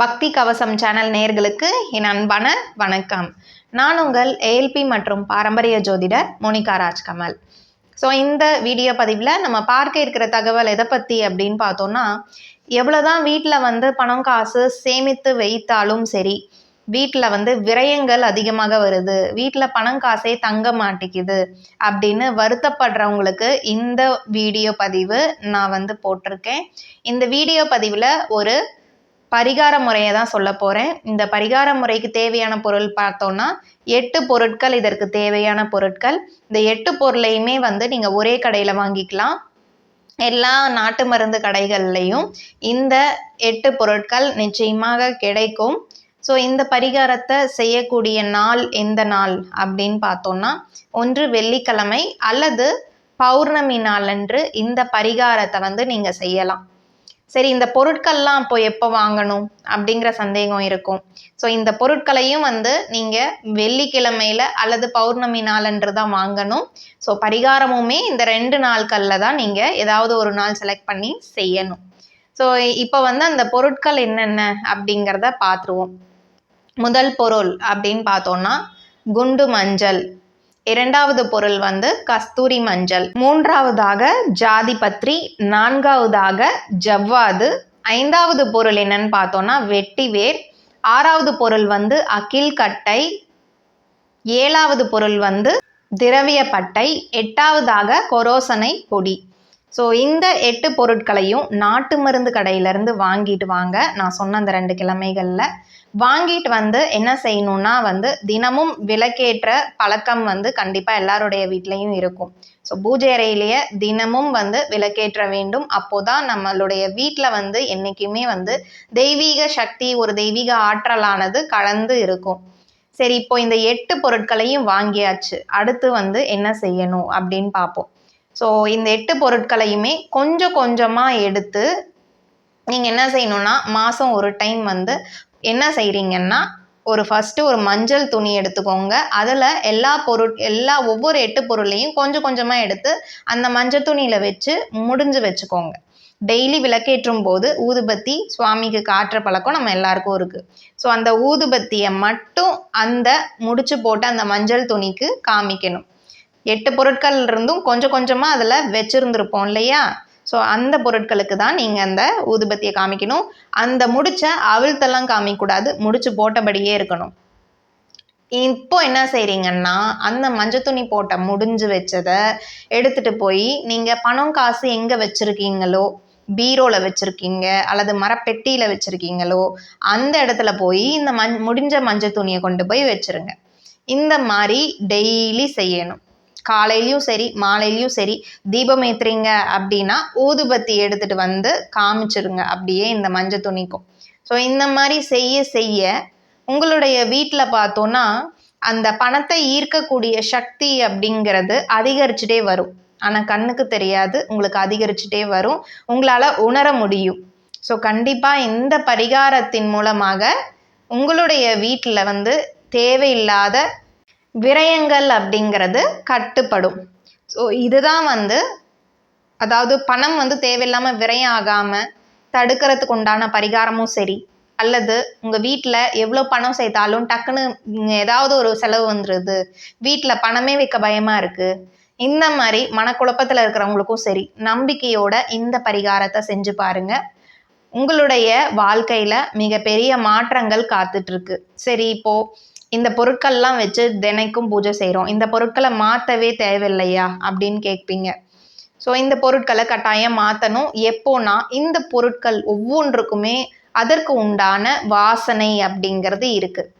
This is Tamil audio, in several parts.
பக்தி கவசம் சேனல் நேர்களுக்கு என் அன்பான வணக்கம். நான் உங்கள் ஏஎல்பி மற்றும் பாரம்பரிய ஜோதிடர் மோனிகா ராஜ்கமல். ஸோ இந்த வீடியோ பதிவில் நம்ம பார்க்க இருக்கிற தகவல் எதை பற்றி அப்படின்னு பார்த்தோன்னா எவ்வளோதான் வீட்டில் வந்து பணம் காசு சேமித்து வைத்தாலும் சரி வீட்டில் வந்து விரயங்கள் அதிகமாக வருது. வீட்டில் பணம் காசே தங்க மாட்டேங்குது அப்படின்னு வருத்தப்படுறவங்களுக்கு இந்த வீடியோ பதிவு நான் வந்து போட்டிருக்கேன். இந்த வீடியோ பதிவில் ஒரு பரிகார முறையை தான் சொல்ல போகிறேன் இந்த பரிகார முறைக்கு தேவையான பொருள் பார்த்தோன்னா எட்டு பொருட்கள் இதற்கு தேவையான பொருட்கள். இந்த எட்டு பொருளையுமே வந்து நீங்கள் ஒரே கடையில் வாங்கிக்கலாம். எல்லா நாட்டு மருந்து கடைகள்லையும் இந்த எட்டு பொருட்கள் நிச்சயமாக கிடைக்கும். ஸோ இந்த பரிகாரத்தை செய்யக்கூடிய நாள் எந்த நாள் அப்படின்னு பார்த்தோன்னா ஒன்று வெள்ளிக்கிழமை அல்லது பௌர்ணமி நாளன்று இந்த பரிகாரத்தை வந்து நீங்கள் செய்யலாம். சரி இந்த பொருட்கள்லாம் அப்போ எப்போ வாங்கணும் அப்படிங்கிற சந்தேகம் இருக்கும். ஸோ இந்த பொருட்களையும் வந்து நீங்கள் வெள்ளிக்கிழமையில் அல்லது பௌர்ணமி நாளன்று தான் வாங்கணும். ஸோ பரிகாரமுமே இந்த ரெண்டு நாட்களில் தான் நீங்கள் ஏதாவது ஒரு நாள் செலக்ட் பண்ணி செய்யணும். ஸோ இப்போ வந்து அந்த பொருட்கள் என்னென்ன அப்படிங்கிறத பார்த்துருவோம். முதல் பொருள் அப்படின்னு பார்த்தோன்னா குண்டு மஞ்சள். இரண்டாவது பொருள் வந்து கஸ்தூரி மஞ்சள். மூன்றாவதாக ஜாதி பத்ரி நான்காவதாக ஜவ்வாது. ஐந்தாவது பொருள் என்னன்னு பார்த்தோன்னா வெட்டிவேர். ஆறாவது பொருள் வந்து அகில் கட்டை ஏழாவது பொருள் வந்து திரவிய பட்டை எட்டாவதாக கொரோசனை பொடி. ஸோ இந்த எட்டு பொருட்களையும் நாட்டு மருந்து கடையிலேருந்து வாங்கிட்டு வாங்க. நான் சொன்ன அந்த ரெண்டு கிழமைகளில். வாங்கிட்டு வந்து என்ன செய்யணும்னா வந்து தினமும் விளக்கேற்ற பழக்கம் வந்து கண்டிப்பாக எல்லாருடைய வீட்லேயும் இருக்கும். ஸோ பூஜை அறையிலேயே தினமும் வந்து விளக்கேற்ற வேண்டும். அப்போதான் நம்மளுடைய வீட்டில் வந்து என்றைக்குமே வந்து தெய்வீக சக்தி ஒரு தெய்வீக ஆற்றலானது கலந்து இருக்கும். சரி இப்போ இந்த எட்டு பொருட்களையும் வாங்கியாச்சு. அடுத்து வந்து என்ன செய்யணும் அப்படின்னு பார்ப்போம். ஸோ இந்த எட்டு பொருட்களையுமே கொஞ்சம் கொஞ்சமாக எடுத்து நீங்கள் என்ன செய்யணும்னா மாதம் ஒரு டைம் வந்து என்ன செய்கிறீங்கன்னா ஒரு ஃபஸ்ட்டு ஒரு மஞ்சள் துணி எடுத்துக்கோங்க. அதில் எல்லா பொருட் எல்லா ஒவ்வொரு எட்டு பொருளையும் கொஞ்சம் கொஞ்சமாக எடுத்து அந்த மஞ்சள் துணியில் வச்சு முடிஞ்சு வச்சுக்கோங்க. டெய்லி விளக்கேற்றும் போது ஊதுபத்தி சுவாமிக்கு காட்டுற பழக்கம் நம்ம எல்லாருக்கும் இருக்குது ஸோ அந்த ஊதுபத்தியை மட்டும் அந்த முடிச்சு போட்டு அந்த மஞ்சள் துணிக்கு காமிக்கணும். எட்டு பொருட்கள் இருந்தும் கொஞ்சம் கொஞ்சமாக அதில் வச்சுருந்துருப்போம் இல்லையா? ஸோ அந்த பொருட்களுக்கு தான் நீங்கள் அந்த ஊதுபத்தியை காமிக்கணும். அந்த முடிச்ச அவிழ்த்தெல்லாம் காமிக்கக்கூடாது. முடிச்சு போட்டபடியே இருக்கணும். இப்போ என்ன செய்கிறீங்கன்னா அந்த மஞ்சள் துணி போட்ட முடிஞ்சு வச்சதை எடுத்துகிட்டு போய் நீங்கள் பணம் காசு எங்கே வச்சுருக்கீங்களோ பீரோவில் வச்சுருக்கீங்க அல்லது மரப்பெட்டியில் வச்சுருக்கீங்களோ அந்த இடத்துல போய் இந்த மஞ் முடிஞ்ச மஞ்சள் துணியை கொண்டு போய் வச்சுருங்க. இந்த மாதிரி டெய்லி செய்யணும். காலையிலையும் சரி மாலையிலையும் சரி தீபம் ஏற்றுறீங்க அப்படின்னா ஊதுபத்தி எடுத்துகிட்டு வந்து காமிச்சிருங்க. அப்படியே இந்த மஞ்சள் துணிக்கும். ஸோ இந்த மாதிரி செய்ய செய்ய உங்களுடைய வீட்டில் பார்த்தோன்னா அந்த பணத்தை ஈர்க்கக்கூடிய சக்தி அப்படிங்கிறது அதிகரிச்சுட்டே வரும். ஆனால் கண்ணுக்கு தெரியாது உங்களுக்கு அதிகரிச்சுட்டே வரும். உங்களால் உணர முடியும். ஸோ கண்டிப்பாக இந்த பரிகாரத்தின் மூலமாக உங்களுடைய வீட்டில் வந்து தேவையில்லாத விரயங்கள் அப்படிங்கிறது கட்டுப்படும். ஸோ இதுதான் வந்து அதாவது பணம் வந்து தேவையில்லாமல் விரயம் ஆகாமல் தடுக்கிறதுக்கு உண்டான பரிகாரமும் சரி. அல்லது உங்கள் வீட்டில் எவ்வளோ பணம் சேர்த்தாலும் டக்குன்னு ஏதாவது ஒரு செலவு வந்துடுது வீட்டில் பணமே வைக்க பயமாக இருக்குது இந்த மாதிரி மனக்குழப்பத்தில் இருக்கிறவங்களுக்கும் சரி நம்பிக்கையோட இந்த பரிகாரத்தை செஞ்சு பாருங்க. உங்களுடைய வாழ்க்கையில் மிகப்பெரிய மாற்றங்கள் காத்துட்ருக்கு சரி இப்போது இந்த பொருட்கள்லாம் வச்சு தினைக்கும் பூஜை செய்கிறோம் இந்த பொருட்களை மாற்றவே தேவையில்லையா? அப்படின்னு கேட்பீங்க. ஸோ இந்த பொருட்களை கட்டாயம் மாற்றணும் எப்போனா இந்த பொருட்கள் ஒவ்வொன்றுக்குமே அதற்கு உண்டான வாசனை அப்படிங்கிறது இருக்குது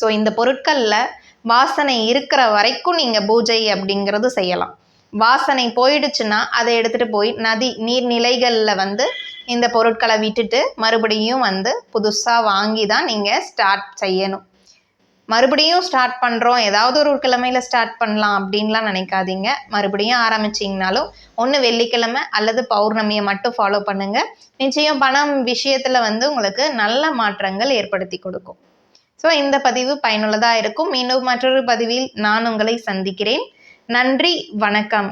ஸோ இந்த பொருட்களில் வாசனை இருக்கிற வரைக்கும் நீங்கள் பூஜை அப்படிங்கிறது செய்யலாம். வாசனை போயிடுச்சுன்னா அதை எடுத்துகிட்டு போய் நதி நீர்நிலைகளில் வந்து இந்த பொருட்களை விட்டுட்டு மறுபடியும் வந்து புதுசாக வாங்கி தான் நீங்கள் ஸ்டார்ட் செய்யணும். மறுபடியும் ஸ்டார்ட் பண்ணுறோம் ஏதாவது ஒரு கிழமையில் ஸ்டார்ட் பண்ணலாம் அப்படின்லாம் நினைக்காதீங்க. மறுபடியும் ஆரம்பிச்சிங்கனாலும் ஒன்று வெள்ளிக்கிழமை அல்லது பௌர்ணமியை மட்டும் ஃபாலோ பண்ணுங்கள் நிச்சயம் பணம் விஷயத்தில் வந்து உங்களுக்கு நல்ல மாற்றங்கள் ஏற்படுத்தி கொடுக்கும். ஸோ இந்த பதிவு பயனுள்ளதாக இருக்கும். மீண்டும் மற்றொரு பதிவில் நான் உங்களை சந்திக்கிறேன். நன்றி வணக்கம்.